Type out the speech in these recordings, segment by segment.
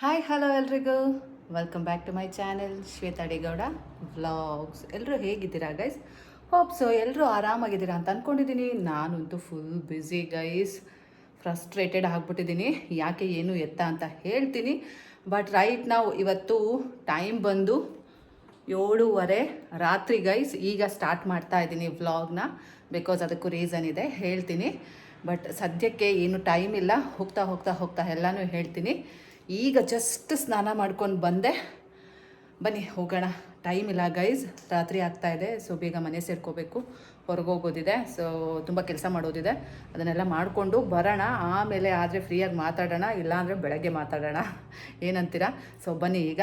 Hi hello ಎಲ್ರಿಗೂ. Welcome back to my channel Shweta Adigowda vlogs ಎಲ್ಲರೂ ಹೇಗಿದ್ದೀರಾ guys hope so ಎಲ್ಲರೂ ಆರಾಮಾಗಿದ್ದೀರಾ ಅಂತ ಅಂದ್ಕೊಂಡಿದ್ದೀನಿ ನಾನಂತೂ ಫುಲ್ ಬ್ಯುಸಿ ಗೈಸ್ ಫ್ರಸ್ಟ್ರೇಟೆಡ್ ಆಗಿಬಿಟ್ಟಿದ್ದೀನಿ ಯಾಕೆ ಏನು ಎತ್ತ ಅಂತ ಹೇಳ್ತೀನಿ. ಬಟ್ ರೈಟ್ ನಾವು ಇವತ್ತು ಟೈಮ್ ಬಂದು ಏಳೂವರೆ ರಾತ್ರಿ ಗೈಸ್ ಈಗ ಸ್ಟಾರ್ಟ್ ಮಾಡ್ತಾ ಇದ್ದೀನಿ ವ್ಲಾಗ್ನ ಬಿಕಾಸ್ ಅದಕ್ಕೂ ರೀಸನ್ ಇದೆ, ಹೇಳ್ತೀನಿ. ಬಟ್ ಸದ್ಯಕ್ಕೆ ಏನು ಟೈಮ್ ಇಲ್ಲ. ಹೋಗ್ತಾ ಹೋಗ್ತಾ ಹೋಗ್ತಾ ಎಲ್ಲನೂ ಹೇಳ್ತೀನಿ. ಈಗ ಜಸ್ಟ್ ಸ್ನಾನ ಮಾಡ್ಕೊಂಡು ಬಂದೆ. ಬನ್ನಿ, ಹೋಗೋಣ. ಟೈಮ್ ಇಲ್ಲ ಗೈಸ್ ರಾತ್ರಿ ಆಗ್ತಾ ಇದೆ ಸೊ ಬೇಗ ಮನೆ ಸೇರ್ಕೋಬೇಕು. ಹೊರಗೋಗೋದಿದೆ ಸೊ ತುಂಬ ಕೆಲಸ ಮಾಡೋದಿದೆ. ಅದನ್ನೆಲ್ಲ ಮಾಡಿಕೊಂಡು ಬರೋಣ. ಆಮೇಲೆ ಆದರೆ ಫ್ರೀಯಾಗಿ ಮಾತಾಡೋಣ, ಇಲ್ಲಾಂದರೆ ಬೆಳಗ್ಗೆ ಮಾತಾಡೋಣ. ಏನಂತೀರಾ? ಸೊ ಬನ್ನಿ, ಈಗ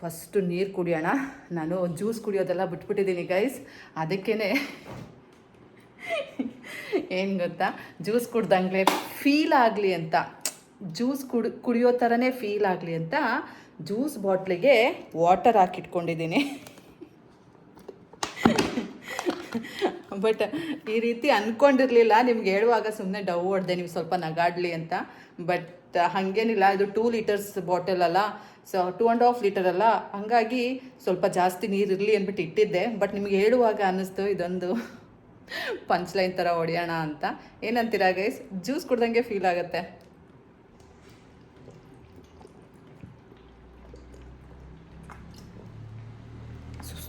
ಫಸ್ಟು ನೀರು ಕುಡಿಯೋಣ. ನಾನು ಜ್ಯೂಸ್ ಕುಡಿಯೋದೆಲ್ಲ ಬಿಟ್ಬಿಟ್ಟಿದ್ದೀನಿ ಗೈಸ್ ಅದಕ್ಕೇ ಏನು ಗೊತ್ತಾ? ಜ್ಯೂಸ್ ಕುಡ್ದಂಗೆ ಫೀಲ್ ಆಗಲಿ ಅಂತ. ಜ್ಯೂಸ್ ಕುಡಿ, ಕುಡಿಯೋ ಥರನೇ ಫೀಲ್ ಆಗಲಿ ಅಂತ ಜ್ಯೂಸ್ ಬಾಟ್ಲಿಗೆ ವಾಟರ್ ಹಾಕಿಟ್ಕೊಂಡಿದ್ದೀನಿ. ಬಟ್ ಈ ರೀತಿ ಅಂದ್ಕೊಂಡಿರಲಿಲ್ಲ ನಿಮ್ಗೆ ಹೇಳುವಾಗ ಸುಮ್ಮನೆ ಡವ್ ಹೊಡೆದೆ, ನೀವು ಸ್ವಲ್ಪ ನಗಾಡಲಿ ಅಂತ. ಬಟ್ ಹಾಗೇನಿಲ್ಲ, ಇದು ಟೂ ಲೀಟರ್ಸ್ ಬಾಟಲ್ ಅಲ್ಲ so two and half litre ಅಲ್ಲ. ಹಾಗಾಗಿ ಸ್ವಲ್ಪ ಜಾಸ್ತಿ ನೀರು ಇರಲಿ ಅಂದ್ಬಿಟ್ಟು ಇಟ್ಟಿದ್ದೆ. ಬಟ್ ನಿಮ್ಗೆ ಹೇಳುವಾಗ ಅನ್ನಿಸ್ತು, ಇದೊಂದು ಪಂಚ್ ಲೈನ್ ಥರ ಹೊಡೆಯೋಣ ಅಂತ. ಏನಂತೀರಾ ಗೈಸ್ ಜ್ಯೂಸ್ ಕುಡ್ದಂಗೆ ಫೀಲ್ ಆಗುತ್ತೆ.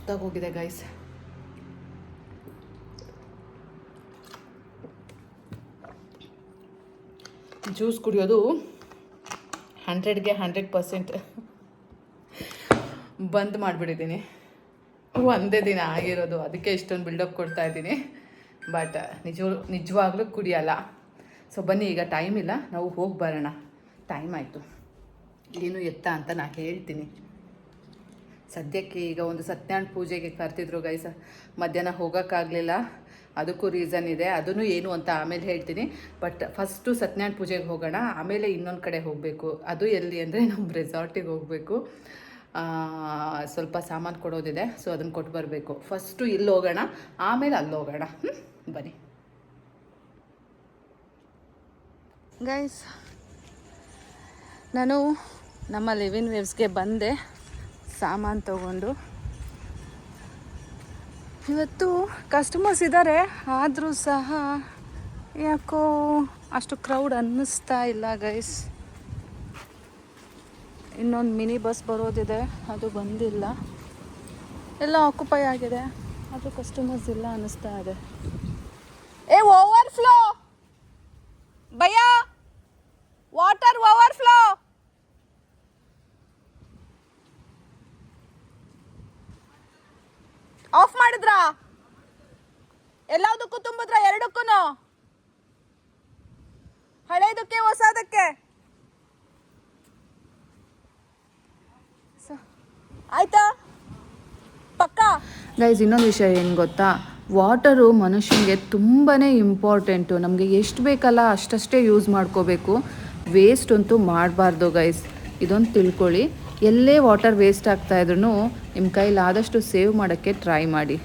ಸುಸ್ತಾಗಿ ಹೋಗಿದೆ ಗೈಸ್ ಜ್ಯೂಸ್ ಕುಡಿಯೋದು ಹಂಡ್ರೆಡ್ಗೆ ಹಂಡ್ರೆಡ್ ಪರ್ಸೆಂಟ್ ಬಂದ್ ಮಾಡಿಬಿಟ್ಟಿದ್ದೀನಿ. ಒಂದೇ ದಿನ ಆಗಿರೋದು, ಅದಕ್ಕೆ ಇಷ್ಟೊಂದು ಬಿಲ್ಡಪ್ ಕೊಡ್ತಾ ಇದ್ದೀನಿ. ಬಟ್ ನಿಜ ನಿಜವಾಗ್ಲೂ ಕುಡಿಯಲ್ಲ. ಸೊ ಬನ್ನಿ, ಈಗ ಟೈಮ್ ಇಲ್ಲ. ನಾವು ಹೋಗಿ ಬರೋಣ. ಟೈಮ್ ಆಯಿತು. ಏನು ಎತ್ತ ಅಂತ ನಾನು ಹೇಳ್ತೀನಿ. ಸದ್ಯಕ್ಕೆ ಈಗ ಒಂದು ಸತ್ಯನಾರಾಯಣ ಪೂಜೆಗೆ ಕರ್ತಿದ್ರು ಗೈಸ ಮಧ್ಯಾಹ್ನ ಹೋಗೋಕ್ಕಾಗಲಿಲ್ಲ. ಅದಕ್ಕೂ ರೀಸನ್ ಇದೆ. ಅದನ್ನು ಏನು ಅಂತ ಆಮೇಲೆ ಹೇಳ್ತೀನಿ. ಬಟ್ ಫಸ್ಟು ಸತ್ಯನಾರಾಯಣ ಪೂಜೆಗೆ ಹೋಗೋಣ. ಆಮೇಲೆ ಇನ್ನೊಂದು ಕಡೆ ಹೋಗಬೇಕು. ಅದು ಎಲ್ಲಿ ಅಂದರೆ ನಮ್ಮ ರೆಸಾರ್ಟಿಗೆ ಹೋಗಬೇಕು. ಸ್ವಲ್ಪ ಸಾಮಾನು ಕೊಡೋದಿದೆ. ಸೊ ಅದನ್ನು ಕೊಟ್ಟು ಬರಬೇಕು. ಫಸ್ಟು ಇಲ್ಲಿ ಹೋಗೋಣ. ಆಮೇಲೆ ಅಲ್ಲಿ ಹೋಗೋಣ. ಬನ್ನಿ. ಗೈಸ್ ನಾನು ನಮ್ಮ ಲಿವಿನ್ ವೇವ್ಸ್ಗೆ ಬಂದೆ. ಸಾಮಾನು ತಗೊಂಡು. ಇವತ್ತು ಕಸ್ಟಮರ್ಸ್ ಇದ್ದಾರೆ ಆದರೂ ಸಹ ಯಾಕೋ ಅಷ್ಟು ಕ್ರೌಡ್ ಅನ್ನಿಸ್ತಾ ಇಲ್ಲ ಗೈಸ್ ಇನ್ನೊಂದು ಮಿನಿ ಬಸ್ ಬರೋದಿದೆ, ಅದು ಬಂದಿಲ್ಲ. ಎಲ್ಲ ಆಕ್ಯುಪೈ ಆಗಿದೆ ಅದು ಕಸ್ಟಮರ್ಸ್ ಇಲ್ಲ ಅನ್ನಿಸ್ತಾ ಇದೆ. ಏ ಓವರ್ ಫ್ಲೋ ಭಯ ವಾಟರ್ ಓವರ್ ಫ್ಲೋ ಆಫ್ ಮಾಡಿದ್ರಾ? ಎಲ್ಲದಕ್ಕೂ ತುಂಬಿದ್ರ? ಎರಡಕ್ಕೂ ಹಳೇದಕ್ಕೆ, ಹೊಸದಕ್ಕೆ? ಆಯ್ತಾ? ಪಕ್ಕ? ಗೈಸ್ ಇನ್ನೊಂದು ವಿಷಯ ಏನು ಗೊತ್ತಾ? ವಾಟರು ಮನುಷ್ಯನಿಗೆ ತುಂಬಾ ಇಂಪಾರ್ಟೆಂಟು ನಮಗೆ ಎಷ್ಟು ಬೇಕಲ್ಲ, ಅಷ್ಟಷ್ಟೇ ಯೂಸ್ ಮಾಡ್ಕೋಬೇಕು. ವೇಸ್ಟ್ ಅಂತೂ ಮಾಡಬಾರ್ದು ಗೈಸ್ ಇದೊಂದು ತಿಳ್ಕೊಳ್ಳಿ. ಎಲ್ಲೇ ವಾಟರ್ ವೇಸ್ಟ್ ಆಗ್ತಾ ಇದ್ರೂ ನಿಮ್ಮ ಕೈಲಿ ಆದಷ್ಟು ಸೇವ್ ಮಾಡೋಕ್ಕೆ ಟ್ರೈ ಮಾಡಿ.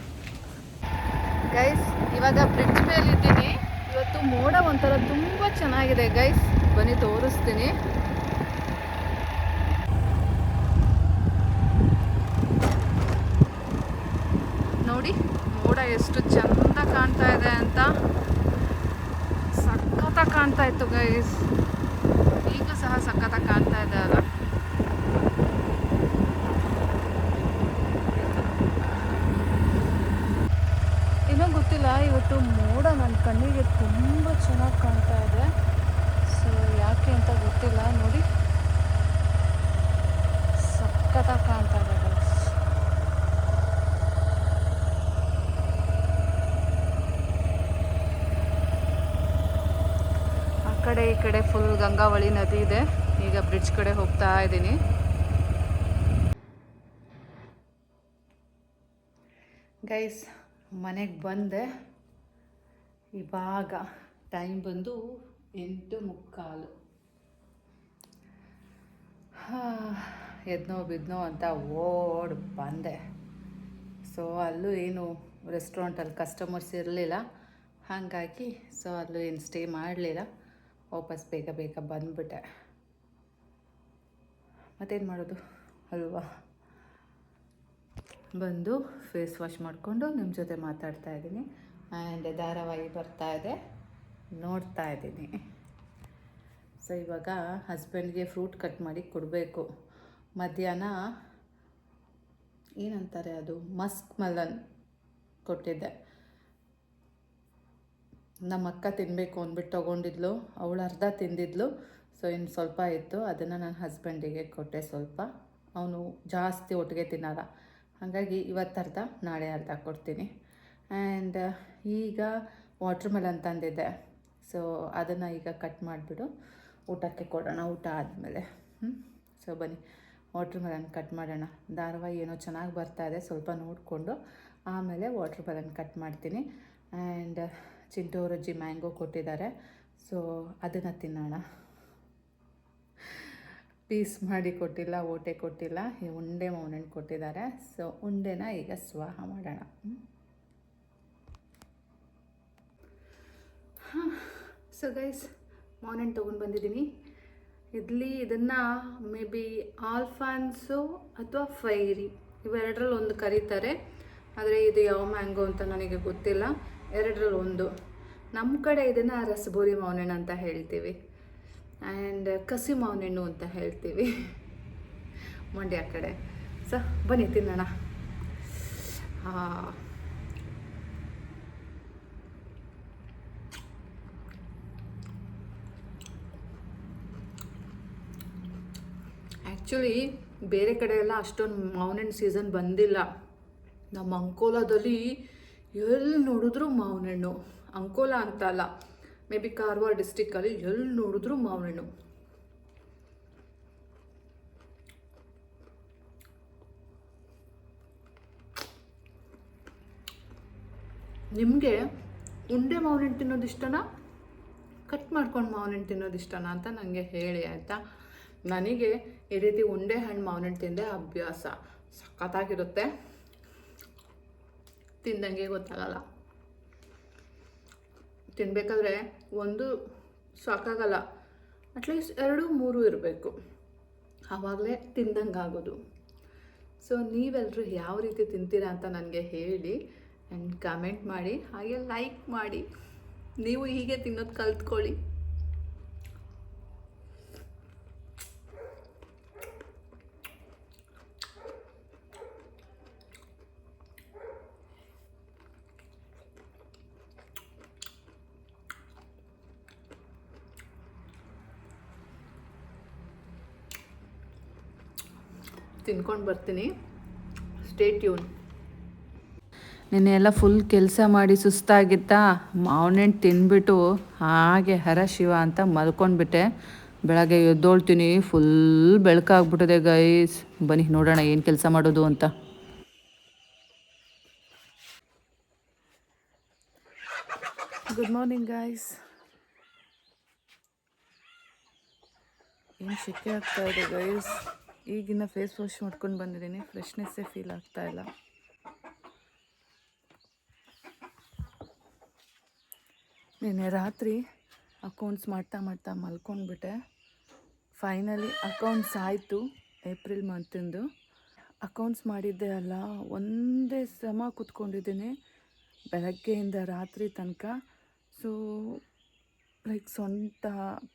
ಗೈಸ್ ಇವಾಗ ಬ್ರಿಡ್ಜ್ ಮೇಲೆ ಇದ್ದೀನಿ. ಇವತ್ತು ಮೋಡ ಒಂಥರ ತುಂಬ ಚೆನ್ನಾಗಿದೆ. ಗೈಸ್ ಬನ್ನಿ ತೋರಿಸ್ತೀನಿ. ನೋಡಿ, ಮೋಡ ಎಷ್ಟು ಚಂದ ಕಾಣ್ತಾ ಇದೆ ಅಂತ. ಸಖತ್ತಾಗಿ ಕಾಣ್ತಾ ಇತ್ತು ಗೈಸ್ ಈಗ ಸಹ ಸಖತ್ತಾಗಿ ಕಾಣ್ತಾ ಇದೆ ಅಲ್ಲ ಏನೋ ಗೊತ್ತಿಲ್ಲ ಇವತ್ತು ಮೋಡ ನನ್ನ ಕಣ್ಣಿಗೆ ತುಂಬ ಚೆನ್ನಾಗಿ ಕಾಣ್ತಾ ಇದೆ. ಸೊ ಯಾಕೆ ಅಂತ ಗೊತ್ತಿಲ್ಲ. ನೋಡಿ. ಸಖತ್ತಾಗಿ ಕಾಣ್ತಾ ಇದೆ. ಆ ಕಡೆ ಈ ಕಡೆ ಫುಲ್ ಗಂಗಾವಳಿ ನದಿ ಇದೆ. ಈಗ ಬ್ರಿಡ್ಜ್ ಕಡೆ ಹೋಗ್ತಾ ಇದ್ದೀನಿ. ಗೈಸ್ ಮನೆಗೆ ಬಂದೆ. ಇವಾಗ ಟೈಮ್ ಬಂದು ಎಂಟು ಮುಕ್ಕಾಲು. ಎದ್ನೋ ಬಿದ್ನೋ ಅಂತ ಓಡ್ ಬಂದೆ. ಸೊ ಅಲ್ಲೂ ಏನು ರೆಸ್ಟೋರೆಂಟಲ್ಲಿ ಕಸ್ಟಮರ್ಸ್ ಇರಲಿಲ್ಲ. ಹಾಗಾಗಿ ಸೊ ಅಲ್ಲೂ ಏನು ಸ್ಟೇ ಮಾಡಲಿಲ್ಲ. ವಾಪಸ್ ಬೇಗ ಬೇಗ ಬಂದುಬಿಟ್ಟೆ. ಮತ್ತೇನು ಮಾಡೋದು? ಅಲ್ವಾ? ಬಂದು ಫೇಸ್ ವಾಶ್ ಮಾಡಿಕೊಂಡು ನಿಮ್ಮ ಜೊತೆ ಮಾತಾಡ್ತಾ ಇದ್ದೀನಿ. ಆ್ಯಂಡ್ ಧಾರಾವಾಹಿ ಬರ್ತಾ ಇದೆ. ನೋಡ್ತಾ ಇದ್ದೀನಿ. ಸೊ ಇವಾಗ ಹಸ್ಬೆಂಡ್ಗೆ ಫ್ರೂಟ್ ಕಟ್ ಮಾಡಿ ಕೊಡಬೇಕು. ಮಧ್ಯಾಹ್ನ ಏನಂತಾರೆ ಅದು? ಮಸ್ಕ್ ಮಲನ್ ಕೊಟ್ಟಿದ್ದೆ. ನಮ್ಮ ಅಕ್ಕ ತಿನ್ನಬೇಕು ಅಂದ್ಬಿಟ್ಟು ತೊಗೊಂಡಿದ್ಲು. ಅವಳು ಅರ್ಧ ತಿಂದಿದ್ಲು. ಸೊ ಇನ್ನು ಸ್ವಲ್ಪ ಇತ್ತು. ಅದನ್ನು ನನ್ನ ಹಸ್ಬೆಂಡಿಗೆ ಕೊಟ್ಟೆ ಸ್ವಲ್ಪ. ಅವನು ಜಾಸ್ತಿ ಒಟ್ಟಿಗೆ ತಿನ್ನಲ್ಲ. ಹಾಗಾಗಿ ಇವತ್ತು ಅರ್ಧ, ನಾಳೆ ಅರ್ಧ ಕೊಡ್ತೀನಿ. ಆ್ಯಂಡ್ ಈಗ ವಾಟ್ರ್ ಮೆಲನ್ ತಂದಿದ್ದೆ. ಸೊ ಅದನ್ನು ಈಗ ಕಟ್ ಮಾಡಿಬಿಡು, ಊಟಕ್ಕೆ ಕೊಡೋಣ, ಊಟ ಆದಮೇಲೆ. ಹ್ಞೂ ಸೊ ಬನ್ನಿ ವಾಟ್ರ್ ಮೆಲನ್ ಕಟ್ ಮಾಡೋಣ. ಧಾರವಾಹಿ ಏನೋ ಚೆನ್ನಾಗಿ ಬರ್ತಾ ಇದೆ, ಸ್ವಲ್ಪ ನೋಡಿಕೊಂಡು ಆಮೇಲೆ ವಾಟ್ರ್ ಮೆಲನ್ ಕಟ್ ಮಾಡ್ತೀನಿ ಆ್ಯಂಡ್ ಚಿಂಟೂರಜ್ಜಿ ಮ್ಯಾಂಗೋ ಕೊಟ್ಟಿದ್ದಾರೆ. ಸೊ ಅದನ್ನು ತಿನ್ನೋಣ. ಪೀಸ್ ಮಾಡಿ ಕೊಟ್ಟಿಲ್ಲ, ಓಟೆ ಕೊಟ್ಟಿಲ್ಲ ಉಂಡೆ ಮೌನಣ್ಣು ಕೊಟ್ಟಿದ್ದಾರೆ. ಸೊ ಉಂಡೆನ ಈಗ ಸ್ವಾಹ ಮಾಡೋಣ. ಸೊ ಗೈಸ್ ಮೌನಣ್ಣು ತೊಗೊಂಡು ಬಂದಿದ್ದೀನಿ. ಇಡ್ಲಿ ಇದನ್ನು ಮೇ ಬಿ ಆಲ್ಫಾನ್ಸು ಅಥವಾ ಫೈರಿ ಇವೆರಡರಲ್ಲಿ ಒಂದು ಕರೀತಾರೆ. ಆದರೆ ಇದು ಯಾವ ಮ್ಯಾಂಗೋ ಅಂತ ನನಗೆ ಗೊತ್ತಿಲ್ಲ. ಎರಡರಲ್ಲಿ ಒಂದು. ನಮ್ಮ ಕಡೆ ಇದನ್ನು ರಸಬೋರಿ ಮೌನಣ್ಣ ಅಂತ ಹೇಳ್ತೀವಿ. ಆ್ಯಂಡ್ ಕಸಿ ಮಾವಿನಣ್ಣು ಅಂತ ಹೇಳ್ತೀವಿ. ಮಂಡ್ಯ ಕಡೆ. ಸೊ, ಬನ್ನಿ ತಿನ್ನೋಣ. ಆ್ಯಕ್ಚುಲಿ ಬೇರೆ ಕಡೆ ಎಲ್ಲ ಅಷ್ಟೊಂದು ಮಾವಿನಣ್ಣು ಸೀಸನ್ ಬಂದಿಲ್ಲ. ನಮ್ಮ ಅಂಕೋಲಾದಲ್ಲಿ ಎಲ್ಲಿ ನೋಡಿದ್ರು ಮಾವಿನಣ್ಣು. ಅಂಕೋಲಾ ಅಂತ ಅಲ್ಲ. ಮೇ ಬಿ ಕಾರವಾರ ಡಿಸ್ಟಿಕ್ಕಲ್ಲಿ ಎಲ್ಲಿ ನೋಡಿದ್ರು ಮಾವಿನಣ್ಣು ನಿಮಗೆ ಉಂಡೆ ಮಾವಿನಣ್ಣು ತಿನ್ನೋದು ಇಷ್ಟನಾ? ಕಟ್ ಮಾಡ್ಕೊಂಡು ಮಾವಿನಣ್ಣು ತಿನ್ನೋದು ಇಷ್ಟನಾ ಅಂತ ನನಗೆ ಹೇಳಿ, ಆಯಿತಾ? ನನಗೆ ಈ ರೀತಿ ಉಂಡೆ ಹಣ್ಣು ಮಾವಿನಣ್ಣು ತಿಂದೆ ಅಭ್ಯಾಸ ಸಖತ್ತಾಗಿರುತ್ತೆ. ತಿಂದಂಗೆ ಗೊತ್ತಾಗಲ್ಲ. ತಿನ್ನಬೇಕಾದ್ರೆ ಒಂದು ಸಾಕಾಗಲ್ಲ. ಅಟ್ಲೀಸ್ಟ್ ಎರಡು, ಮೂರು ಇರಬೇಕು. ಆವಾಗಲೇ ತಿಂದಂಗೆ ಆಗೋದು. ಸೊ ನೀವೆಲ್ಲರೂ ಯಾವ ರೀತಿ ತಿಂತೀರಾ ಅಂತ ನನಗೆ ಹೇಳಿ ಆ್ಯಂಡ್ ಕಮೆಂಟ್ ಮಾಡಿ, ಹಾಗೆ ಲೈಕ್ ಮಾಡಿ. ನೀವು ಹೀಗೆ ತಿನ್ನೋದು ಕಲ್ತ್ಕೊಳ್ಳಿ. ತಿನ್ಕೊಂಡು ಬರ್ತೀನಿ. ಸ್ಟೇ ಟ್ಯೂನ್ ನಿನ್ನೆ ಎಲ್ಲ ಫುಲ್ ಕೆಲಸ ಮಾಡಿ ಸುಸ್ತಾಗಿತ್ತಾ? ಮಾವನೆಣ್ಣು ತಿನ್ಬಿಟ್ಟು ಹಾಗೆ ಹರ ಶಿವ ಅಂತ ಮಲ್ಕೊಂಡ್ಬಿಟ್ಟೆ. ಬೆಳಗ್ಗೆ ಎದ್ದೋಳ್ತೀನಿ ಫುಲ್ ಬೆಳಕಾಗ್ಬಿಟ್ಟಿದೆ ಗೈಸ್ ಬನ್ನಿ ನೋಡೋಣ ಏನು ಕೆಲಸ ಮಾಡೋದು ಅಂತ. ಗುಡ್ ಮಾರ್ನಿಂಗ್ ಗಾಯ್ಸ್ ಏನು ಶೆಕೆ ಆಗ್ತಾ ಇದೆ ಗೈಸ್ ಈಗಿನ ಫೇಸ್ ವಾಶ್ ಮಾಡ್ಕೊಂಡು ಬಂದಿದ್ದೀನಿ. ಫ್ರೆಶ್ನೆಸ್ಸೇ ಫೀಲ್ ಆಗ್ತಾ ಇಲ್ಲ. ನಿನ್ನೆ ರಾತ್ರಿ ಅಕೌಂಟ್ಸ್ ಮಾಡ್ತಾ ಮಾಡ್ತಾ ಮಲ್ಕೊಂಡ್ಬಿಟ್ಟೆ. ಫೈನಲಿ ಅಕೌಂಟ್ಸ್ ಆಯಿತು ಏಪ್ರಿಲ್ ಮಂತಿಂದು ಅಕೌಂಟ್ಸ್ ಮಾಡಿದ್ದೆ ಅಲ್ಲ, ಒಂದೇ ಸಮ ಕೂತ್ಕೊಂಡಿದ್ದೀನಿ ಬೆಳಗ್ಗೆಯಿಂದ ರಾತ್ರಿ ತನಕ. ಸೊ ಲೈಕ್ ಸ್ವಂತ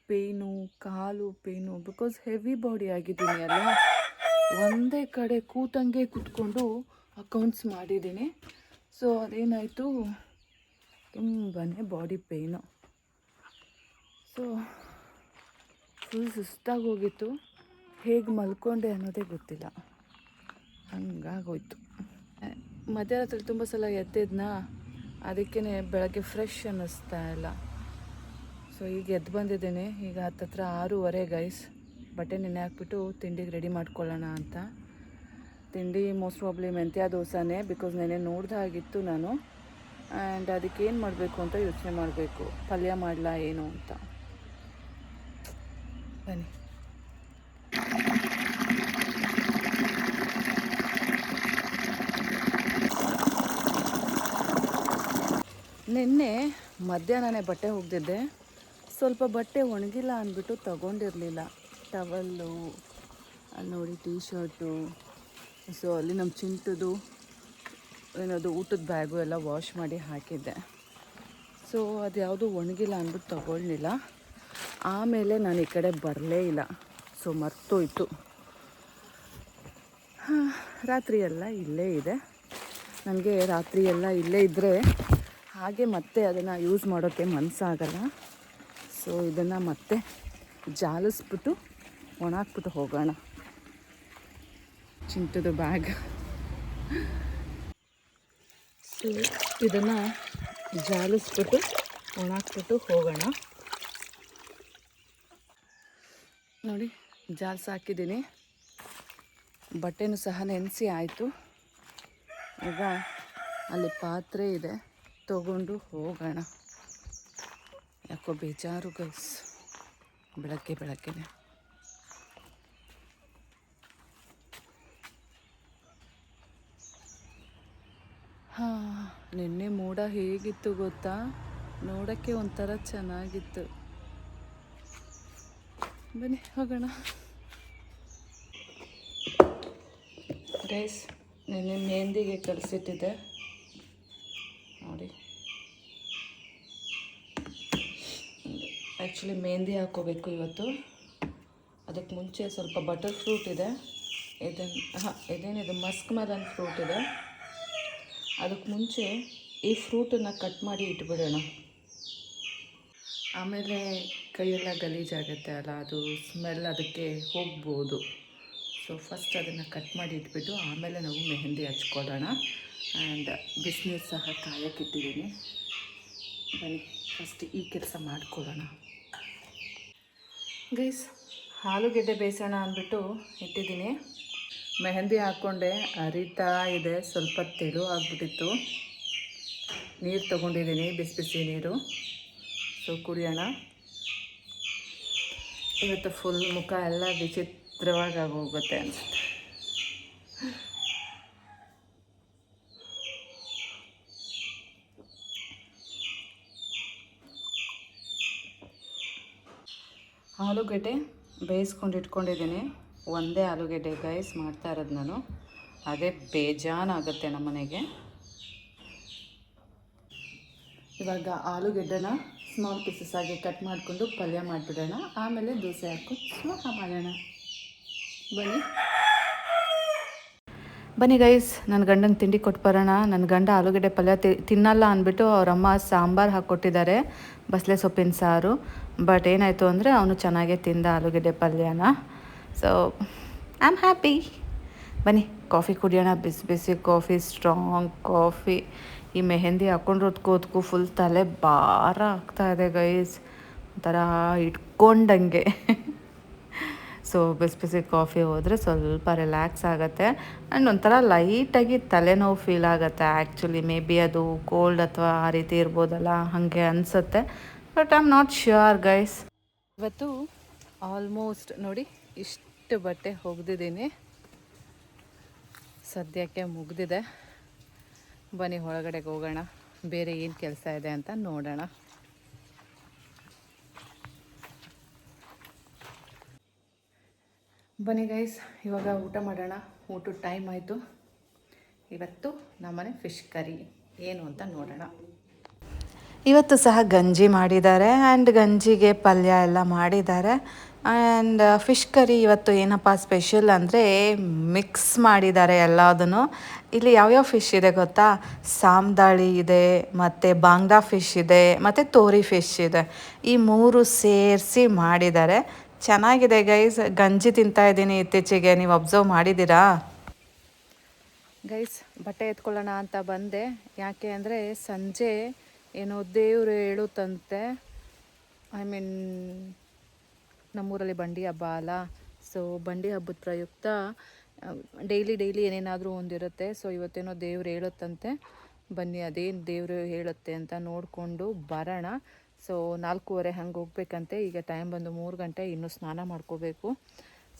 ಪೇನು, ಕಾಲು ಪೇನು ಬಿಕಾಸ್ ಹೆವಿ ಬಾಡಿ ಆಗಿದ್ದೀನಿ ಅಲ್ಲ ಒಂದೇ ಕಡೆ ಕೂತಂಗೆ ಕೂತ್ಕೊಂಡು ಅಕೌಂಟ್ಸ್ ಮಾಡಿದ್ದೀನಿ. ಸೊ ಅದೇನಾಯಿತು? ತುಂಬಾ ಬಾಡಿ ಪೇಯ್ನು ಸೊ ಫುಲ್ ಸುಸ್ತಾಗಿ ಹೋಗಿತ್ತು ಹೇಗೆ ಮಲ್ಕೊಂಡೆ ಅನ್ನೋದೇ ಗೊತ್ತಿಲ್ಲ. ಹಂಗಾಗೋಯ್ತು. ಮಧ್ಯರಾತ್ರಿ ತುಂಬ ಸಲ ಎದ್ದಿದ್ನಾ? ಅದಕ್ಕೇ ಬೆಳಗ್ಗೆ ಫ್ರೆಶ್ ಅನ್ನಿಸ್ತಾ ಇಲ್ಲ. ಸೊ ಈಗ ಎದ್ದು ಬಂದಿದ್ದೀನಿ. ಈಗ ಹತ್ತತ್ರ ಆರೂವರೆ ಗೈಸ್ ಬಟ್ಟೆ ನೆನೆ ಹಾಕ್ಬಿಟ್ಟು ತಿಂಡಿಗೆ ರೆಡಿ ಮಾಡ್ಕೊಳ್ಳೋಣ ಅಂತ. ತಿಂಡಿ ಮೋಸ್ಟ್ ಪ್ರಾಬ್ಲಿ ಮೆಂತ್ಯ ದೋಸೆನೇ ಬಿಕಾಸ್ ನೆನೆ ನೋಡ್ದಾಗಿತ್ತು ನಾನು. ಆ್ಯಂಡ್ ಅದಕ್ಕೆ ಏನು ಮಾಡಬೇಕು ಅಂತ ಯೋಚನೆ ಮಾಡಬೇಕು. ಪಲ್ಯ ಮಾಡಲ ಏನು ಅಂತ. ಬನ್ನಿ. ನಿನ್ನೆ ಮಧ್ಯಾಹ್ನನೇ ಬಟ್ಟೆ ಹೋಗ್ದಿದ್ದೆ. ಸ್ವಲ್ಪ ಬಟ್ಟೆ ಒಣಗಿಲ್ಲ ಅಂದ್ಬಿಟ್ಟು ತಗೊಂಡಿರಲಿಲ್ಲ. ಟವಲ್ಲು ನೋಡಿ ಟೀ ಶರ್ಟು ಸೊ ಅಲ್ಲಿ ನಮ್ಮ ಚಿಂಟದು ಏನದು ಊಟದ ಬ್ಯಾಗು ಎಲ್ಲ ವಾಶ್ ಮಾಡಿ ಹಾಕಿದ್ದೆ. ಸೊ ಅದು ಯಾವುದು ಒಣಗಿಲ್ಲ ಅಂದ್ಬಿಟ್ಟು ತಗೊಳ್ಳಿಲ್ಲ. ಆಮೇಲೆ ನಾನು ಈ ಕಡೆ ಬರಲೇ ಇಲ್ಲ. ಸೊ ಮರ್ತೋಯ್ತು. ಹಾಂ, ರಾತ್ರಿ ಎಲ್ಲ ಇಲ್ಲೇ ಇದೆ. ನನಗೆ ರಾತ್ರಿ ಎಲ್ಲ ಇಲ್ಲೇ ಇದ್ದರೆ ಹಾಗೆ ಮತ್ತೆ ಅದನ್ನು ಯೂಸ್ ಮಾಡೋಕ್ಕೆ ಮನಸ್ಸಾಗಲ್ಲ ಸೊ ಇದನ್ನು ಮತ್ತೆ ಜಾಲಿಸ್ಬಿಟ್ಟು ಒಣಾಕ್ಬಿಟ್ಟು ಹೋಗೋಣ. ಚಿಂತದ ಬ್ಯಾಗ್ ಸೊ ಇದನ್ನು ಜಾಲಿಸ್ಬಿಟ್ಟು ಒಣಾಕ್ಬಿಟ್ಟು ಹೋಗೋಣ. ನೋಡಿ, ಜಾಲ್ಸ್ ಹಾಕಿದ್ದೀನಿ. ಬಟ್ಟೆನೂ ಸಹ ನೆನೆಸಿ ಆಯಿತು. ಈಗ ಅಲ್ಲಿ ಪಾತ್ರೆ ಇದೆ, ತಗೊಂಡು ಹೋಗೋಣ. ಯಾಕೋ ಬೇಜಾರು ಗೈಸ್ ಬೆಳಗ್ಗೆ, ಬೆಳಗ್ಗೆನೆ. ಹಾಂ, ನಿನ್ನೆ ಮೋಡ ಹೇಗಿತ್ತು ಗೊತ್ತಾ? ನೋಡೋಕ್ಕೆ ಒಂಥರ ಚೆನ್ನಾಗಿತ್ತು. ಬನ್ನಿ, ಹೋಗೋಣ. ಗೈಸ್, ನಿನ್ನೆ ಮೆಹಂದಿಗೆ ಕಳಿಸಿಟ್ಟಿದ್ದೆ ನೋಡಿ ಆ್ಯಕ್ಚುಲಿ ಮೆಹಂದಿ ಹಾಕೋಬೇಕು ಇವತ್ತು. ಅದಕ್ಕೆ ಮುಂಚೆ ಸ್ವಲ್ಪ ಬಟರ್ ಫ್ರೂಟ್ ಇದೆ. ಇದನ್ನು ಹಾಂ, ಇದೇನಿದು ಮಸ್ಕ್ ಮರನ್ ಫ್ರೂಟ್ ಇದೆ. ಅದಕ್ಕೆ ಮುಂಚೆ ಈ ಫ್ರೂಟನ್ನು ಕಟ್ ಮಾಡಿ ಇಟ್ಬಿಡೋಣ. ಆಮೇಲೆ ಕೈಯೆಲ್ಲ ಗಲೀಜಾಗುತ್ತೆ ಅಲ್ಲ, ಅದು ಸ್ಮೆಲ್ ಅದಕ್ಕೆ ಹೋಗ್ಬೋದು. ಸೊ ಫಸ್ಟ್ ಅದನ್ನು ಕಟ್ ಮಾಡಿ ಇಟ್ಬಿಟ್ಟು ಆಮೇಲೆ ನಾವು ಮೆಹಂದಿ ಹಚ್ಕೊಳ್ಳೋಣ. ಆ್ಯಂಡ್ ಬಿಸಿನೀರು ಸಹ ಕಾಯಕ್ಕಿಟ್ಟಿದ್ದೀನಿ ಬನ್ನಿ ಫಸ್ಟ್ ಈ ಕೆಲಸ ಮಾಡ್ಕೊಳ್ಳೋಣ. ಗೈಸ್ ಆಲೂಗೆಡ್ಡೆ ಬೇಯಿಸೋಣ ಅಂದ್ಬಿಟ್ಟು ಇಟ್ಟಿದ್ದೀನಿ. ಮೆಹಂದಿ ಹಾಕ್ಕೊಂಡೆ ಅರಿತಾ ಇದೆ, ಸ್ವಲ್ಪ ತೆಳು ಆಗಿಬಿಟ್ಟಿತ್ತು. ನೀರು ತೊಗೊಂಡಿದ್ದೀನಿ, ಬಿಸಿ ಬಿಸಿ ನೀರು. ಸೊ ಕುಡಿಯೋಣ. ಇವತ್ತು ಫುಲ್ ಮುಖ ಎಲ್ಲ ವಿಚಿತ್ರವಾಗಿ ಆಗೋಗುತ್ತೆ ಅನಿಸುತ್ತೆ. ಆಲೂಗೆಡ್ಡೆ ಬೇಯಿಸ್ಕೊಂಡು ಇಟ್ಕೊಂಡಿದ್ದೀನಿ. ಒಂದೇ ಆಲೂಗೆಡ್ಡೆ ಗೈಸ್ ಮಾಡ್ತಾ ಇರೋದು ನಾನು. ಅದೇ ಬೇಜಾನಾಗುತ್ತೆ ನಮ್ಮ ಮನೆಗೆ. ಇವಾಗ ಆಲೂಗೆಡ್ಡೆನ ಸ್ಮಾಲ್ ಪೀಸಸ್ ಆಗಿ ಕಟ್ ಮಾಡಿಕೊಂಡು ಪಲ್ಯ ಮಾಡಿಬಿಡೋಣ. ಆಮೇಲೆ ದೋಸೆ ಹಾಕ್ಕೊಂಡು ಸ್ಲೋಹ ಮಾಡೋಣ. ಬನ್ನಿ. ಬನ್ನಿ ಗೈಸ್ ನನ್ನ ಗಂಡನ ತಿಂಡಿ ಕೊಟ್ಟು ಬರೋಣ. ನನ್ನ ಗಂಡ ಆಲೂಗಡ್ಡೆ ಪಲ್ಯ ತಿನ್ನಲ್ಲ ಅಂದ್ಬಿಟ್ಟು ಅವರಮ್ಮ ಸಾಂಬಾರು ಹಾಕ್ಕೊಟ್ಟಿದ್ದಾರೆ. ಬಸಳೆ ಸೊಪ್ಪಿನ ಸಾರು. ಬಟ್ ಏನಾಯಿತು ಅಂದರೆ ಅವನು ಚೆನ್ನಾಗೇ ತಿಂದ ಆಲೂಗೆಡ್ಡೆ ಪಲ್ಯನ. ಸೊ ಐ ಆಮ್ ಹ್ಯಾಪಿ ಬನ್ನಿ ಕಾಫಿ ಕುಡಿಯೋಣ. ಬಿಸಿ ಬಿಸಿ ಕಾಫಿ ಸ್ಟ್ರಾಂಗ್ ಕಾಫಿ ಈ ಮೆಹಂದಿ ಹಾಕ್ಕೊಂಡು ಹೊತ್ಕೋದ್ಕು ಫುಲ್ ತಲೆ ಭಾರ ಆಗ್ತಾ ಇದೆ ಗೈಸ್ ಒಂಥರ ಇಟ್ಕೊಂಡಂಗೆ ಸೊ ಬಿಸಿ ಬಿಸಿ ಕಾಫಿ ಹೋದರೆ ಸ್ವಲ್ಪ ರಿಲ್ಯಾಕ್ಸ್ ಆಗುತ್ತೆ. ಆ್ಯಂಡ್ ಒಂಥರ ಲೈಟಾಗಿ ತಲೆನೋವು ಫೀಲ್ ಆಗುತ್ತೆ. ಆ್ಯಕ್ಚುಲಿ ಮೇ ಬಿ ಅದು ಕೋಲ್ಡ್ ಅಥವಾ ಆ ರೀತಿ ಇರ್ಬೋದಲ್ಲ, ಹಾಗೆ ಅನಿಸುತ್ತೆ. But I am not sure guys ಇವತ್ತು ಆಲ್ಮೋಸ್ಟ್ ನೋಡಿ ಇಷ್ಟು ಬಟ್ಟೆ ಒಗ್ದಿದ್ದೀನಿ. ಸದ್ಯಕ್ಕೆ ಮುಗ್ದಿದೆ. ಬನ್ನಿ, ಒಳಗಡೆಗೆ ಹೋಗೋಣ. ಬೇರೆ ಏನು ಕೆಲಸ ಇದೆ ಅಂತ ನೋಡೋಣ. ಬನ್ನಿ ಗೈಸ್ ಇವಾಗ ಊಟ ಮಾಡೋಣ. ಊಟದ ಟೈಮ್ ಆಯಿತು. ಇವತ್ತು ನಮ್ಮನೆ ಫಿಶ್ ಕರಿ ಏನು ಅಂತ ನೋಡೋಣ. ಇವತ್ತು ಸಹ ಗಂಜಿ ಮಾಡಿದ್ದಾರೆ ಆ್ಯಂಡ್ ಗಂಜಿಗೆ ಪಲ್ಯ ಎಲ್ಲ ಮಾಡಿದ್ದಾರೆ. ಆ್ಯಂಡ್ ಫಿಶ್ ಕರಿ ಇವತ್ತು ಏನಪ್ಪ ಸ್ಪೆಷಲ್ ಅಂದರೆ ಮಿಕ್ಸ್ ಮಾಡಿದ್ದಾರೆ ಎಲ್ಲದನ್ನು. ಇಲ್ಲಿ ಯಾವ್ಯಾವ ಫಿಶ್ ಇದೆ ಗೊತ್ತಾ? ಸಾಮ್ದಾಳಿ ಇದೆ, ಮತ್ತು ಬಾಂಗ್ಡಾ ಫಿಶ್ ಇದೆ, ಮತ್ತು ತೋರಿ ಫಿಶ್ ಇದೆ. ಈ ಮೂರು ಸೇರಿಸಿ ಮಾಡಿದ್ದಾರೆ. ಚೆನ್ನಾಗಿದೆ ಗೈಸ್ ಗಂಜಿ ತಿಂತಾ ಇದ್ದೀನಿ ಇತ್ತೀಚೆಗೆ. ನೀವು ಅಬ್ಸರ್ವ್ ಮಾಡಿದ್ದೀರಾ? ಗೈಸ್ ಬಟ್ಟೆ ಎತ್ಕೊಳ್ಳೋಣ ಅಂತ ಬಂದೆ. ಯಾಕೆ ಅಂದರೆ ಸಂಜೆ ಏನೋ ದೇವರು ಹೇಳುತ್ತಂತೆ ಐ ಮೀನ್ ನಮ್ಮೂರಲ್ಲಿ ಬಂಡಿ ಹಬ್ಬ ಅಲ್ಲ. ಸೊ ಬಂಡಿ ಹಬ್ಬದ ಪ್ರಯುಕ್ತ ಡೈಲಿ ಡೈಲಿ ಏನೇನಾದರೂ ಒಂದಿರುತ್ತೆ. ಸೊ ಇವತ್ತೇನೋ ದೇವ್ರು ಹೇಳುತ್ತಂತೆ ಬನ್ನಿ, ಅದೇನು ದೇವರು ಹೇಳುತ್ತೆ ಅಂತ ನೋಡಿಕೊಂಡು ಬರೋಣ. ಸೊ ನಾಲ್ಕೂವರೆ ಹಂಗೆ ಹೋಗ್ಬೇಕಂತೆ. ಈಗ ಟೈಮ್ ಬಂದು ಮೂರು ಗಂಟೆ, ಇನ್ನೂ ಸ್ನಾನ ಮಾಡ್ಕೋಬೇಕು.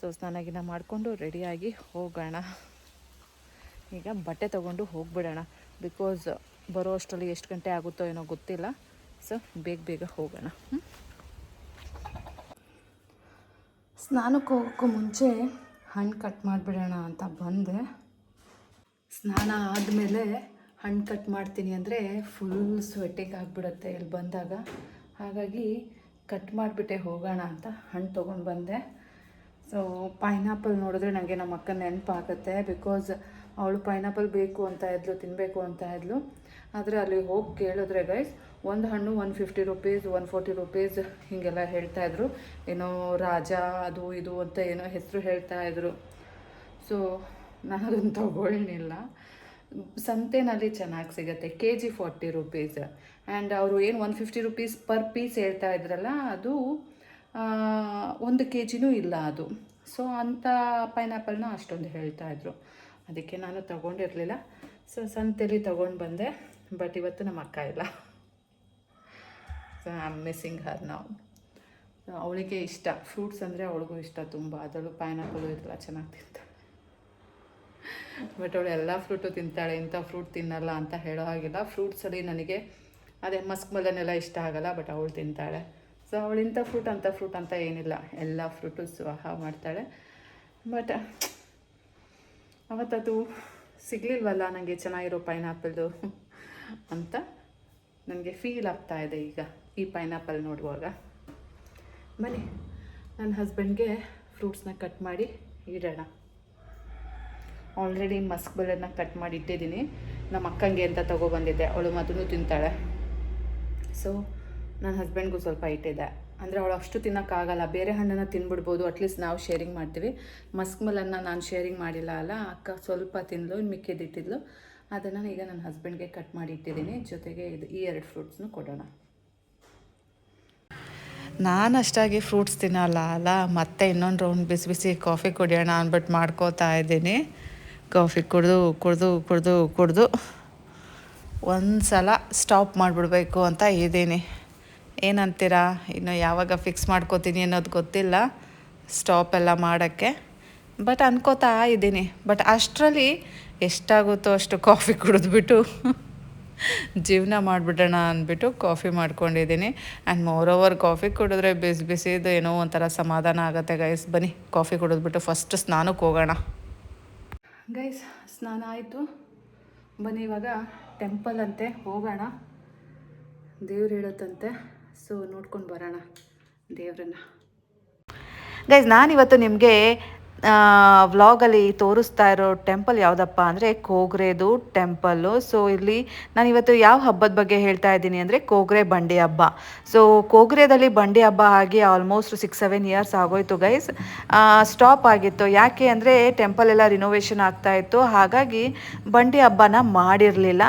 ಸೊ ಸ್ನಾನ ಗಿನ ಮಾಡಿಕೊಂಡು ರೆಡಿಯಾಗಿ ಹೋಗೋಣ. ಈಗ ಬಟ್ಟೆ ತೊಗೊಂಡು ಹೋಗ್ಬಿಡೋಣ. ಬಿಕಾಸ್ ಬರೋ ಅಷ್ಟರಲ್ಲಿ ಎಷ್ಟು ಗಂಟೆ ಆಗುತ್ತೋ ಏನೋ ಗೊತ್ತಿಲ್ಲ. ಸೊ ಬೇಗ ಬೇಗ ಹೋಗೋಣ? ಸ್ನಾನಕ್ಕೆ ಹೋಗೋಕ್ಕೂ ಮುಂಚೆ ಹಣ್ಣು ಕಟ್ ಮಾಡಿಬಿಡೋಣ ಅಂತ ಬಂದೆ. ಸ್ನಾನ ಆದಮೇಲೆ ಹಣ್ಣು ಕಟ್ ಮಾಡ್ತೀನಿ ಅಂದರೆ ಫುಲ್ ಸ್ವೆಟ್ಟಿಗೆ ಆಗಿಬಿಡುತ್ತೆ ಇಲ್ಲಿ ಬಂದಾಗ. ಹಾಗಾಗಿ ಕಟ್ ಮಾಡಿಬಿಟ್ಟೆ ಹೋಗೋಣ ಅಂತ ಹಣ್ಣು ತೊಗೊಂಡು ಬಂದೆ. ಸೊ ಪೈನಾಪಲ್ ನೋಡಿದ್ರೆ ನನಗೆ ನಮ್ಮ ಅಕ್ಕ ನೆನಪಾಗುತ್ತೆ ಬಿಕಾಸ್ ಅವಳು ಪೈನಾಪಲ್ ಬೇಕು ಅಂತ ಇದ್ಲು ತಿನ್ನಬೇಕು ಅಂತ ಇದ್ಲು. ಆದರೆ ಅಲ್ಲಿ ಹೋಗಿ ಕೇಳಿದ್ರೆ ಗೈಸ್ ಒಂದು ಹಣ್ಣು one fifty rupees one forty rupees ಹೀಗೆಲ್ಲ ಹೇಳ್ತಾಯಿದ್ರು ಏನೋ ರಾಜ, ಅದು ಇದು ಅಂತ ಏನೋ ಹೆಸರು ಹೇಳ್ತಾಯಿದ್ರು ಸೊ ನಾನು ಅದನ್ನು ತಗೊಳ್ಳಿಲ್ಲ. ಸಂತೆನಲ್ಲಿ ಚೆನ್ನಾಗಿ ಸಿಗುತ್ತೆ K G forty rupees and ಅವರು ಏನು one fifty rupees per piece ಹೇಳ್ತಾ ಇದ್ರಲ್ಲ, ಅದು ಒಂದು ಕೆ ಜಿನೂ ಇಲ್ಲ ಅದು. ಸೊ ಅಂಥ ಪೈನಾಪಲ್ನ ಅಷ್ಟೊಂದು ಹೇಳ್ತಾ ಇದ್ರು. ಅದಕ್ಕೆ ನಾನು ತಗೊಂಡಿರಲಿಲ್ಲ. ಸೊ ಸಂತೆಯಲ್ಲಿ ತಗೊಂಡು ಬಂದೆ. ಬಟ್ ಇವತ್ತು ನಮ್ಮ ಅಕ್ಕ ಇಲ್ಲ. So I am missing her ನಾವು ಅವಳಿಗೆ ಇಷ್ಟ. ಫ್ರೂಟ್ಸ್ ಅಂದರೆ ಅವಳಿಗೂ ಇಷ್ಟ ತುಂಬ. ಅದರಲ್ಲೂ ಪೈನಾಪಲು ಇದೆಲ್ಲ ಚೆನ್ನಾಗಿ ತಿಂತಾಳೆ. ಬಟ್ ಅವಳು ಎಲ್ಲ ಫ್ರೂಟು ತಿಂತಾಳೆ. ಇಂಥ ಫ್ರೂಟ್ ತಿನ್ನಲ್ಲ ಅಂತ ಹೇಳೋ ಹಾಗಿಲ್ಲ. ಫ್ರೂಟ್ಸಲ್ಲಿ ನನಗೆ ಅದೇ ಮಸ್ಕ್ ಮಲನೆಲ್ಲ ಇಷ್ಟ ಆಗಲ್ಲ ಬಟ್ ಅವಳು ತಿಂತಾಳೆ. ಸೊ ಅವಳು ಇಂಥ ಫ್ರೂಟ್ ಅಂಥ ಫ್ರೂಟ್ ಅಂತ ಏನಿಲ್ಲ. ಎಲ್ಲ ಫ್ರೂಟು ಸ್ವಾಹ ಮಾಡ್ತಾಳೆ. ಬಟ್ ಅವತ್ತದು ಸಿಗಲಿಲ್ವಲ್ಲ? ನನಗೆ ಚೆನ್ನಾಗಿರೋ ಪೈನಾಪಲ್ದು ಅಂತ ನನಗೆ ಫೀಲ್ ಆಗ್ತಾ ಇದೆ ಈಗ ಈ ಪೈನಾಪಲ್ ನೋಡುವಾಗ. ಬನ್ನಿ ನನ್ನ ಹಸ್ಬೆಂಡ್ಗೆ ಫ್ರೂಟ್ಸ್ನ ಕಟ್ ಮಾಡಿ ಇಡೋಣ. ಆಲ್ರೆಡಿ ಮಸ್ಕ್ ಕಟ್ ಮಾಡಿ ಇಟ್ಟಿದ್ದೀನಿ. ನಮ್ಮ ಅಕ್ಕಂಗೆ ಅಂತ ತಗೊಬಂದಿದ್ದೆ ಅವಳು ಮಧುನು ತಿಂತಾಳೆ. ಸೊ ನನ್ನ ಹಸ್ಬೆಂಡ್ಗೂ ಸ್ವಲ್ಪ ಇಟ್ಟಿದ್ದೆ ಅಂದರೆ ಅವಳು ಅಷ್ಟು ತಿನ್ನೋಕ್ಕಾಗಲ್ಲ ಬೇರೆ ಹಣ್ಣನ್ನು ತಿನ್ಬಿಡ್ಬೋದು ಅಟ್ಲೀಸ್ಟ್ ನಾವು ಶೇರಿಂಗ್ ಮಾಡ್ತೀವಿ. ಮಸ್ಕ್ ನಾನು ಶೇರಿಂಗ್ ಮಾಡಿಲ್ಲ ಅಲ್ಲ, ಅಕ್ಕ ಸ್ವಲ್ಪ ಇನ್ನು ಮಿಕ್ಕಿದ್ದಿಟ್ಟಿದ್ಲು ಅದನ್ನು ಈಗ ನನ್ನ ಹಸ್ಬೆಂಡ್ಗೆ ಕಟ್ ಮಾಡಿ ಇಟ್ಟಿದ್ದೀನಿ ಜೊತೆಗೆ ಇದು ಈ ಎರಡು ಫ್ರೂಟ್ಸ್ನು ಕೊಡೋಣ. ನಾನು ಅಷ್ಟಾಗಿ ಫ್ರೂಟ್ಸ್ ತಿನ್ನಲ್ಲ, ಅಲ್ಲ? ಮತ್ತೆ ಇನ್ನೊಂದು ರೌಂಡ್ ಬಿಸಿ ಬಿಸಿ ಕಾಫಿ ಕುಡಿಯೋಣ ಅಂದ್ಬಿಟ್ಟು ಮಾಡ್ಕೋತಾ ಇದ್ದೀನಿ. ಕಾಫಿ ಕುಡಿದು ಕುಡಿದು ಕುಡಿದು ಕುಡಿದು ಒಂದು ಸಲ ಸ್ಟಾಪ್ ಮಾಡಿಬಿಡ್ಬೇಕು ಅಂತ ಇದ್ದೀನಿ. ಏನಂತೀರಾ? ಇನ್ನು ಯಾವಾಗ ಫಿಕ್ಸ್ ಮಾಡ್ಕೋತೀನಿ ಅನ್ನೋದು ಗೊತ್ತಿಲ್ಲ. ಸ್ಟಾಪ್ ಎಲ್ಲ ಮಾಡೋಕ್ಕೆ. ಬಟ್ ಅನ್ಕೋತಾ ಇದ್ದೀನಿ. ಬಟ್ ಅಷ್ಟರಲ್ಲಿ ಎಷ್ಟಾಗುತ್ತೋ ಅಷ್ಟು ಕಾಫಿ ಕುಡಿದ್ಬಿಟ್ಟು ಜೀವನ ಮಾಡಿಬಿಡೋಣ ಅಂದ್ಬಿಟ್ಟು ಕಾಫಿ ಮಾಡ್ಕೊಂಡಿದ್ದೀನಿ. ಆ್ಯಂಡ್ ಮೋರ್ ಓವರ್ ಕಾಫಿ ಕುಡಿದ್ರೆ ಬಿಸಿ ಬಿಸಿದು ಏನೋ ಒಂಥರ ಸಮಾಧಾನ ಆಗುತ್ತೆ ಗೈಸ್ ಬನ್ನಿ, ಕಾಫಿ ಕುಡಿದ್ಬಿಟ್ಟು ಫಸ್ಟ್ ಸ್ನಾನಕ್ಕೆ ಹೋಗೋಣ. ಗೈಸ್ ಸ್ನಾನ ಆಯಿತು. ಬನ್ನಿ, ಇವಾಗ ಟೆಂಪಲ್ ಅಂತೆ ಹೋಗೋಣ. ದೇವ್ರು ಹೇಳುತ್ತಂತೆ. ಸೊ ನೋಡ್ಕೊಂಡು ಬರೋಣ ದೇವ್ರನ್ನ. ಗೈಸ್ ನಾನಿವತ್ತು ನಿಮಗೆ ವ್ಲಾಗಲ್ಲಿ ತೋರಿಸ್ತಾ ಇರೋ ಟೆಂಪಲ್ ಯಾವುದಪ್ಪ ಅಂದರೆ ಕೋಗ್ರೆದು ಟೆಂಪಲ್ಲು ಸೊ ಇಲ್ಲಿ ನಾನು ಇವತ್ತು ಯಾವ ಹಬ್ಬದ ಬಗ್ಗೆ ಹೇಳ್ತಾ ಇದ್ದೀನಿ ಅಂದರೆ ಕೋಗ್ರೆ ಬಂಡಿ ಹಬ್ಬ. ಸೊ ಕೋಗ್ರೆದಲ್ಲಿ ಬಂಡಿ ಹಬ್ಬ ಆಗಿ ಆಲ್ಮೋಸ್ಟ್ ಸಿಕ್ಸ್ ಸೆವೆನ್ ಇಯರ್ಸ್ ಆಗೋಯ್ತು ಗೈಸ್ ಸ್ಟಾಪ್ ಆಗಿತ್ತು. ಯಾಕೆ ಅಂದರೆ ಟೆಂಪಲ್ ಎಲ್ಲ ರಿನೋವೇಷನ್ ಆಗ್ತಾ ಇತ್ತು. ಹಾಗಾಗಿ ಬಂಡಿ ಹಬ್ಬನ ಮಾಡಿರಲಿಲ್ಲ.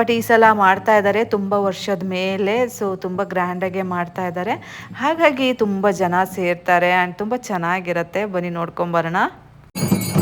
ಬಟ್ ಈ ಸಲ ಮಾಡ್ತಾ ಇದ್ದಾರೆ ತುಂಬ ವರ್ಷದ ಮೇಲೆ. ಸೊ ತುಂಬ ಗ್ರ್ಯಾಂಡಾಗೆ ಮಾಡ್ತಾ ಇದ್ದಾರೆ ಹಾಗಾಗಿ ತುಂಬ ಜನ ಸೇರ್ತಾರೆ ಆ್ಯಂಡ್ ತುಂಬ ಚೆನ್ನಾಗಿರುತ್ತೆ. ಬನ್ನಿ ನೋಡ್ಕೊಂಬರೋಣ ಅಲ್ಲೂ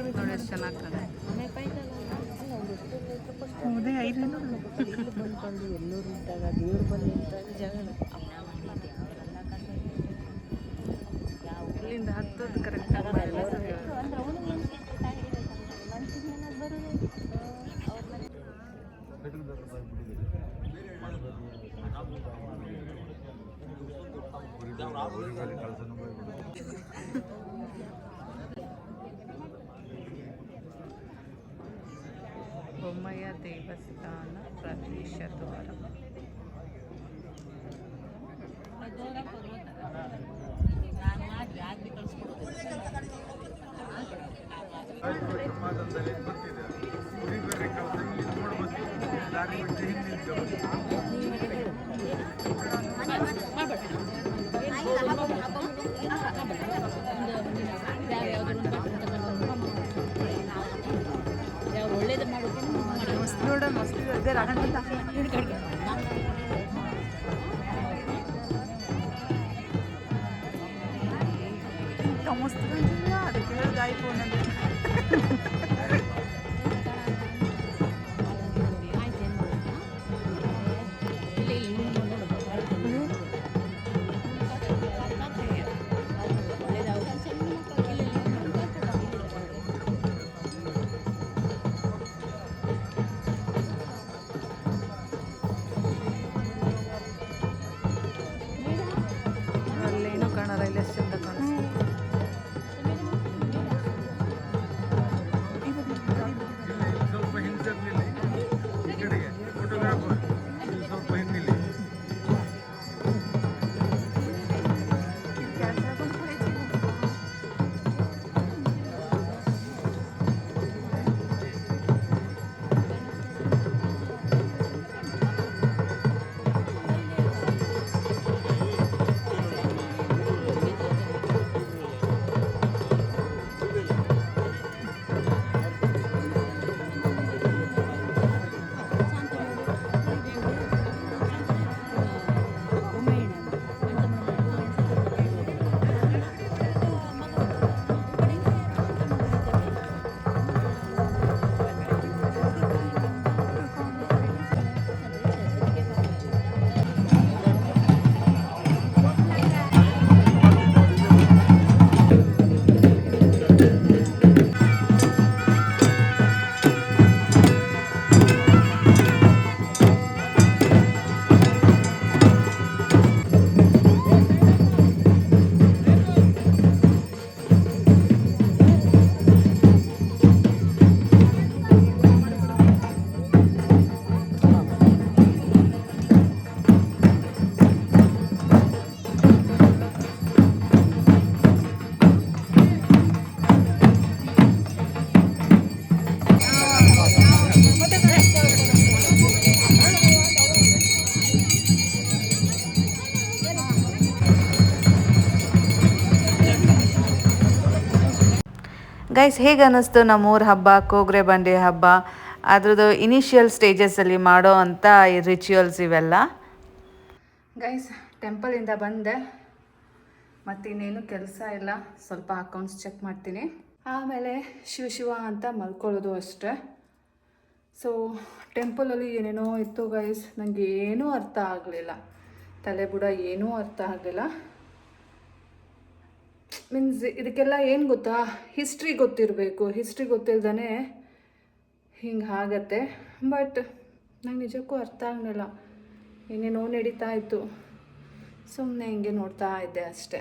ನೋಡಿ ಎಷ್ಟು ಚೆನ್ನಾಗಿ ಕಾಣುತ್ತೆ. ಹೌದೇ ಐದು ಎಲ್ಲರೂ ಇದ್ದಾಗ ದೇವ್ರು ಬಂದು ಜಗಳ ಪ್ರವೇಶ ದ್ವಾರ ಮಸ್ತ್ ಇದೆ ಗೈಸ್ ಹೇಗೆ ಅನ್ನಿಸ್ತು ನಮ್ಮೂರ ಹಬ್ಬ, ಕೋಗ್ರೆ ಬಂಡೆ ಹಬ್ಬ? ಅದ್ರದ್ದು ಇನಿಷಿಯಲ್ ಸ್ಟೇಜಸಲ್ಲಿ ಮಾಡೋ ಅಂಥ ರಿಚುವಲ್ಸ್ ಇವೆಲ್ಲ. ಗೈಸ್ ಟೆಂಪಲಿಂದ ಬಂದೆ. ಮತ್ತಿನ್ನೇನು ಕೆಲಸ ಇಲ್ಲ. ಸ್ವಲ್ಪ ಅಕೌಂಟ್ಸ್ ಚೆಕ್ ಮಾಡ್ತೀನಿ. ಆಮೇಲೆ ಶಿವ ಶಿವ ಅಂತ ಮಲ್ಕೊಳ್ಳೋದು ಅಷ್ಟೇ. ಸೊ ಟೆಂಪಲಲ್ಲಿ ಏನೇನೋ ಇತ್ತು ಗೈಸ್ ನನಗೆ ಏನೂ ಅರ್ಥ ಆಗಲಿಲ್ಲ. ತಲೆ ಬುಡ ಏನೂ ಅರ್ಥ ಆಗಲಿಲ್ಲ. ಮೀನ್ಸ್ ಇದಕ್ಕೆಲ್ಲ ಏನು ಗೊತ್ತಾ? ಹಿಸ್ಟ್ರಿ ಗೊತ್ತಿರಬೇಕು. ಹಿಸ್ಟ್ರಿ ಗೊತ್ತಿಲ್ದೇ ಹಿಂಗೆ ಆಗತ್ತೆ. ಬಟ್ ನಂಗೆ ನಿಜಕ್ಕೂ ಅರ್ಥ ಆಗಲಿಲ್ಲ. ಏನೇನೋ ನಡೀತಾ ಇತ್ತು. ಸುಮ್ಮನೆ ಹಿಂಗೆ ನೋಡ್ತಾ ಇದ್ದೆ ಅಷ್ಟೇ.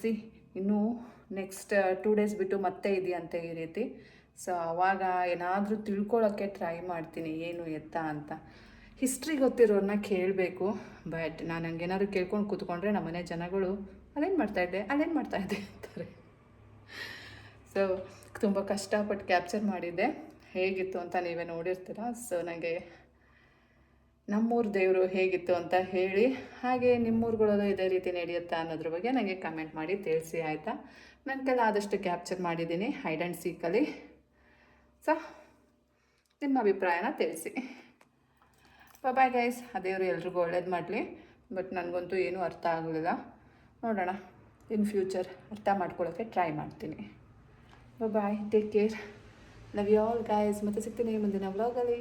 ಸಿ ಇನ್ನೂ ನೆಕ್ಸ್ಟ್ ಟೂ ಡೇಸ್ ಬಿಟ್ಟು ಮತ್ತೆ ಇದೆಯಂತೆ ಈ ರೀತಿ. ಸೊ ಆವಾಗ ಏನಾದರೂ ತಿಳ್ಕೊಳ್ಳೋಕ್ಕೆ ಟ್ರೈ ಮಾಡ್ತೀನಿ. ಏನು ಎತ್ತ ಅಂತ. ಹಿಸ್ಟ್ರಿ ಗೊತ್ತಿರೋರನ್ನ ಕೇಳಬೇಕು. ಬಟ್ ನಾನು ಹಂಗೇನಾದ್ರು ಕೇಳ್ಕೊಂಡು ಕೂತ್ಕೊಂಡ್ರೆ ನಮ್ಮನೆ ಜನಗಳು ಅಲ್ಲೇನು ಮಾಡ್ತಾಯಿದ್ದೆ ಅಲ್ಲೇನು ಮಾಡ್ತಾಯಿದ್ದೆ ಅಂತಾರೆ. ಸೊ ತುಂಬ ಕಷ್ಟಪಟ್ಟು ಕ್ಯಾಪ್ಚರ್ ಮಾಡಿದ್ದೆ. ಹೇಗಿತ್ತು ಅಂತ ನೀವೇ ನೋಡಿರ್ತೀರ? ಸೊ ನನಗೆ ನಮ್ಮೂರು ದೇವರು ಹೇಗಿತ್ತು ಅಂತ ಹೇಳಿ, ಹಾಗೆ ನಿಮ್ಮೂರುಗಳಲ್ಲೂ ಇದೇ ರೀತಿ ನಡೆಯುತ್ತಾ ಅನ್ನೋದ್ರ ಬಗ್ಗೆ ನನಗೆ ಕಮೆಂಟ್ ಮಾಡಿ ತಿಳಿಸಿ, ಆಯಿತಾ? ನನ್ನ ಕೈಲಿ ಆದಷ್ಟು ಕ್ಯಾಪ್ಚರ್ ಮಾಡಿದ್ದೀನಿ ಹೈಡ್ ಆ್ಯಂಡ್ ಸೀಕಲ್ಲಿ ಸೊ ನಿಮ್ಮ ಅಭಿಪ್ರಾಯನ ತಿಳಿಸಿ. ಬಾಯ್ ಗೈಸ್ ಆ ದೇವರು ಎಲ್ರಿಗೂ ಒಳ್ಳೇದು ಮಾಡಲಿ. ಬಟ್ ನನಗಂತೂ ಏನೂ ಅರ್ಥ ಆಗಲಿಲ್ಲ. ನೋಡೋಣ. ಇನ್ ಫ್ಯೂಚರ್ ಅರ್ಥ ಮಾಡ್ಕೊಳ್ಳೋಕ್ಕೆ ಟ್ರೈ ಮಾಡ್ತೀನಿ. Bye take care love you all guys ಮತ್ತೆ ಸಿಗ್ತೀನಿ ಮುಂದಿನ ವ್ಲಾಗಲ್ಲಿ